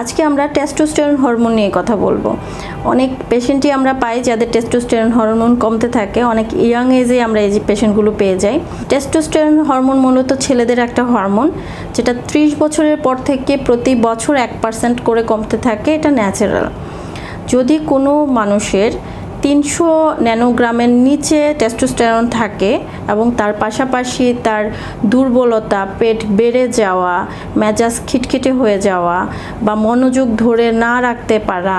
আজকে আমরা testosterone hormone নিয়ে কথা বলব। অনেক পেশেন্টই আমরা পাই যাদের টেস্টোস্টেরন হরমোন কমতে থাকে। অনেক ইয়াং এজে আমরা এই যে পেশেন্টগুলো পেয়ে যাই। টেস্টোস্টেরন হরমোন মূলত ছেলেদের একটা হরমোন যেটা ত্রিশ বছরের পর থেকে প্রতি বছর এক পার্সেন্ট করে কমতে থাকে। এটা ন্যাচারাল যদি কোনো মানুষের তিনশো ন্যানোগ্রামের নিচে টেস্টোস্টেরন থাকে এবং তার পাশাপাশি তার দুর্বলতা, পেট বেড়ে যাওয়া, মেজাজ খিটখিটে হয়ে যাওয়া বা মনোযোগ ধরে না রাখতে পারা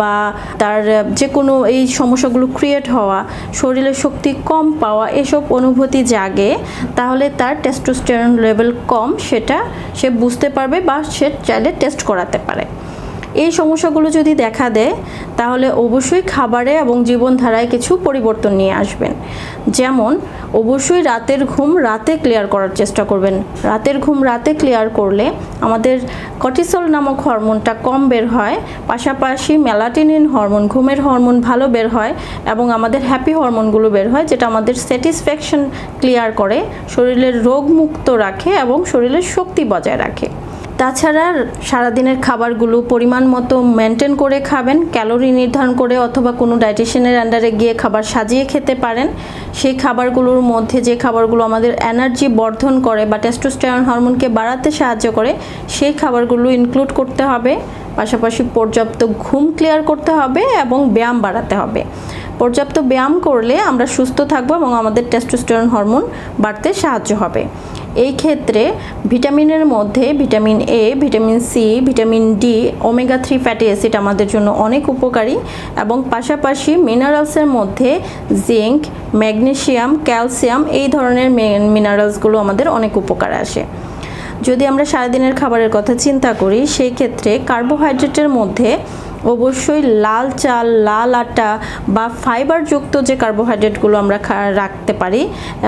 বা তার যে কোনো এই সমস্যাগুলো ক্রিয়েট হওয়া শরীরে শক্তি কম পাওয়া এসব অনুভূতি জাগে, তাহলে তার টেস্টোস্টেরন লেভেল কম, সেটা সে বুঝতে পারবে বা সে চাইলে টেস্ট করাতে পারে। এই সমস্যাগুলো যদি দেখা দেয়, তাহলে অবশ্যই খাবারে এবং জীবনধারায় কিছু পরিবর্তন নিয়ে আসবেন। যেমন, অবশ্যই রাতের ঘুম রাতে ক্লিয়ার করার চেষ্টা করবেন। রাতের ঘুম রাতে ক্লিয়ার করলে আমাদের কটিসল নামক হরমোনটা কম বের হয়, পাশাপাশি মেলাটিনিন হরমোন ঘুমের হরমোন ভালো বের হয় এবং আমাদের হ্যাপি হরমোনগুলো বের হয়, যেটা আমাদের স্যাটিসফ্যাকশন ক্লিয়ার করে, শরীরের রোগমুক্ত রাখে এবং শরীরের শক্তি বজায় রাখে। তাছাড়া সারাদিনের খাবারগুলো পরিমাণ মতো মেনটেন করে খাবেন ক্যালোরি নির্ধারণ করে অথবা কোনো ডায়েটিশিয়ানের আন্ডারে গিয়ে খাবার সাজিয়ে খেতে পারেন। সেই খাবারগুলোর মধ্যে যে খাবারগুলো আমাদের এনার্জি বর্ধন করে বা টেস্টোস্টেরন হরমোনকে বাড়াতে সাহায্য করে, সেই খাবারগুলো ইনক্লুড করতে হবে। পাশাপাশি পর্যাপ্ত ঘুম ক্লিয়ার করতে হবে এবং ব্যায়াম বাড়াতে হবে। পর্যাপ্ত ব্যায়াম করলে আমরা সুস্থ থাকব এবং আমাদের টেস্টোস্টেরন হরমোন বাড়তে সাহায্য হবে। এই ক্ষেত্রে ভিটামিনের মধ্যে vitamin A vitamin C vitamin D omega three fatty acid আমাদের জন্য অনেক উপকারী এবং পাশাপাশি মিনারেলসের মধ্যে জিঙ্ক ম্যাগনেশিয়াম ক্যালসিয়াম এই ধরনের মিনারেলসগুলো আমাদের অনেক উপকার আসে। যদি আমরা সারাদিনের খাবারের কথা চিন্তা করি, সেই ক্ষেত্রে কার্বোহাইড্রেটের মধ্যে অবশ্যই লাল চাল, লাল আটা বা ফাইবারযুক্ত যে কার্বোহাইড্রেটগুলো আমরা রাখতে পারি,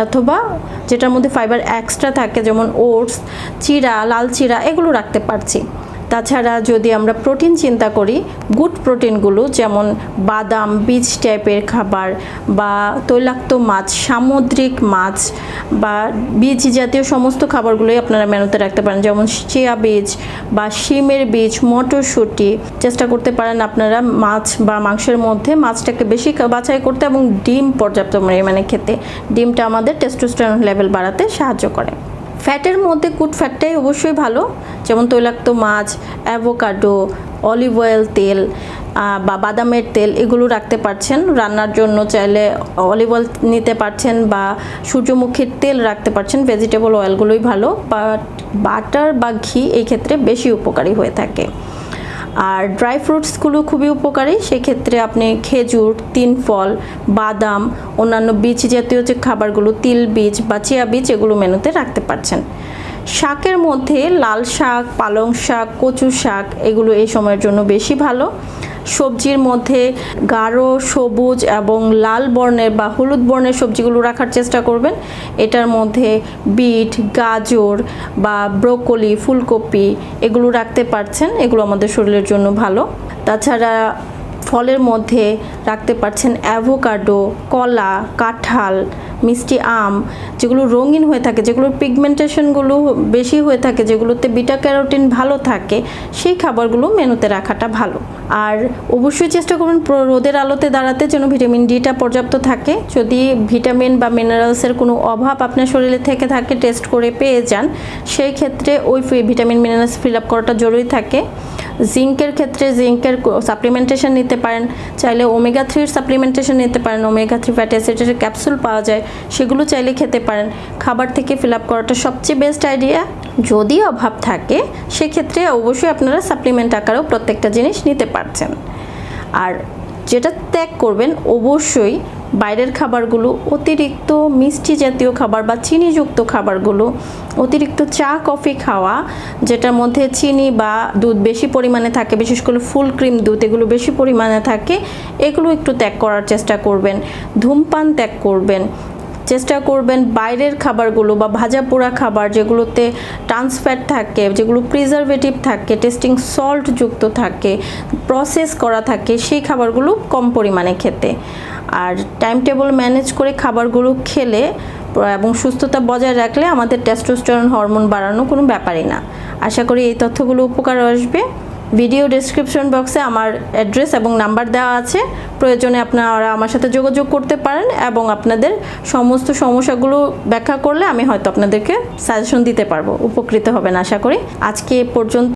অথবা যেটার মধ্যে ফাইবার এক্সট্রা থাকে, যেমন ওটস চিরা, লাল চিরা, এগুলো রাখতে পারছি। তাছাড়া যদি আমরা প্রোটিন চিন্তা করি গুড প্রোটিনগুলো যেমন বাদাম, বীজ টাইপের খাবার বা তৈলাক্ত মাছ, সামুদ্রিক মাছ বা বীজ জাতীয় সমস্ত খাবারগুলোই আপনারা মেনুতে রাখতে পারেন, যেমন চিয়া বীজ বা শিমের বীজ, মটরশুঁটি চেষ্টা করতে পারেন আপনারা মাছ বা মাংসের মধ্যে। মাছটাকে বেশি বাছাই করতে এবং ডিম পর্যাপ্ত পরিমাণে খেতে। ডিমটা আমাদের টেস্টোস্টেরন লেভেল বাড়াতে সাহায্য করে। ফ্যাটের মধ্যে কুট ফ্যাটটাই অবশ্যই ভালো। যেমন তৈলাক্ত মাছ অ্যাভোকাডো অলিভ অয়েল তেল বা বাদামের তেল এগুলো রাখতে পারছেন। রান্নার জন্য চাইলে অলিভ অয়েল নিতে পারছেন বা সূর্যমুখীর তেল রাখতে পারছেন। ভেজিটেবল অয়েলগুলোই ভালো বাট বাটার বা ঘি এই ক্ষেত্রে বেশি উপকারী হয়ে থাকে। আর ড্রাই ফ্রুটসগুলো খুবই উপকারী, সেক্ষেত্রে আপনি খেজুর, তিন ফল, বাদাম, অন্যান্য বীজ জাতীয় যে খাবারগুলো, তিল বীজ বা চিয়া বীজ, এগুলো মেনুতে রাখতে পারছেন। শাকের মধ্যে লাল শাক, পালং শাক, কচু শাক, এগুলো এই সময়ের জন্য বেশি ভালো। সবজির মধ্যে গাঢ় সবুজ এবং লাল বর্ণের বা হলুদ বর্ণের সবজিগুলো রাখার চেষ্টা করবেন। এটার মধ্যে বিট, গাজর বা ব্রোকলি, ফুলকপি এগুলো রাখতে পারছেন। এগুলো আমাদের শরীরের জন্য ভালো। তাছাড়া ফলের মধ্যে রাখতে পারছেন অ্যাভোকাডো, কলা, কাঁঠাল, মিষ্টি আম, যেগুলো রঙিন হয়ে থাকে যেগুলোর পিগমেন্টেশনগুলো বেশি হয়ে থাকে, যেগুলোতে বিটা ক্যারোটিন ভালো থাকে, সেই খাবারগুলো মেনুতে রাখাটা ভালো। আর অবশ্যই চেষ্টা করবেন প্র- রোদের আলোতে দাঁড়াতে যেন ভিটামিন ডিটা পর্যাপ্ত থাকে। যদি ভিটামিন বা মিনারেলসের কোনো অভাব আপনার শরীরে থেকে থাকে টেস্ট করে পেয়ে যান, সেই ক্ষেত্রে ওই ভিটামিন মিনারেলস ফিল আপ করাটা জরুরি থাকে। জিঙ্কের ক্ষেত্রে জিঙ্কের সাপ্লিমেন্টেশন নিতে পারেন। চাইলে ওমেগা থ্রির সাপ্লিমেন্টেশন নিতে পারেন। ওমেগা থ্রি ফ্যাটি অ্যাসিডের ক্যাপসুল পাওয়া যায়, সেগুলো চাইলে খেতে পারেন। খাবার থেকে ফিল আপ করাটা সবচেয়ে বেস্ট আইডিয়া যদি অভাব থাকে, সেক্ষেত্রে অবশ্যই আপনারা সাপ্লিমেন্ট আকারেও প্রত্যেকটা জিনিস নিতে পারছেন। আর যেটা ত্যাগ করবেন, অবশ্যই বাইরের খাবারগুলো অতিরিক্ত মিষ্টি জাতীয় খাবার বা চিনিযুক্ত খাবারগুলো, অতিরিক্ত চা, কফি খাওয়া, যেটার মধ্যে চিনি বা দুধ বেশি পরিমাণে থাকে, বিশেষ করে ফুল ক্রিম দুধ, এগুলো বেশি পরিমাণে থাকে, এগুলো একটু ত্যাগ করার চেষ্টা করবেন, ধূমপান ত্যাগ করবেন। চেষ্টা করবেন বাইরের খাবারগুলো বা ভাজা পোড়া খাবার যেগুলোতে ট্রান্সফ্যাট থাকে, যেগুলো প্রিজারভেটিভ থাকে টেস্টিং সল্ট যুক্ত থাকে প্রসেস করা থাকে, সেই খাবারগুলো কম পরিমাণে খেতে। আর টাইম টেবল ম্যানেজ করে খাবারগুলো খেলে এবং সুস্থতা বজায় রাখলে আমাদের টেস্টোস্টেরন হরমোন বাড়ানো কোনো ব্যাপারই না। আশা করি এই তথ্যগুলো উপকার আসবে। ভিডিও ডিসক্রিপশন বক্সে আমার অ্যাড্রেস এবং নাম্বার দেওয়া আছে। প্রয়োজনে আপনারা আমার সাথে যোগাযোগ করতে পারেন এবং আপনাদের সমস্ত সমস্যাগুলো ব্যাখ্যা করলে আমি হয়তো আপনাদেরকে সাজেশন দিতে পারব। উপকৃত হবেন আশা করি। আজকে পর্যন্ত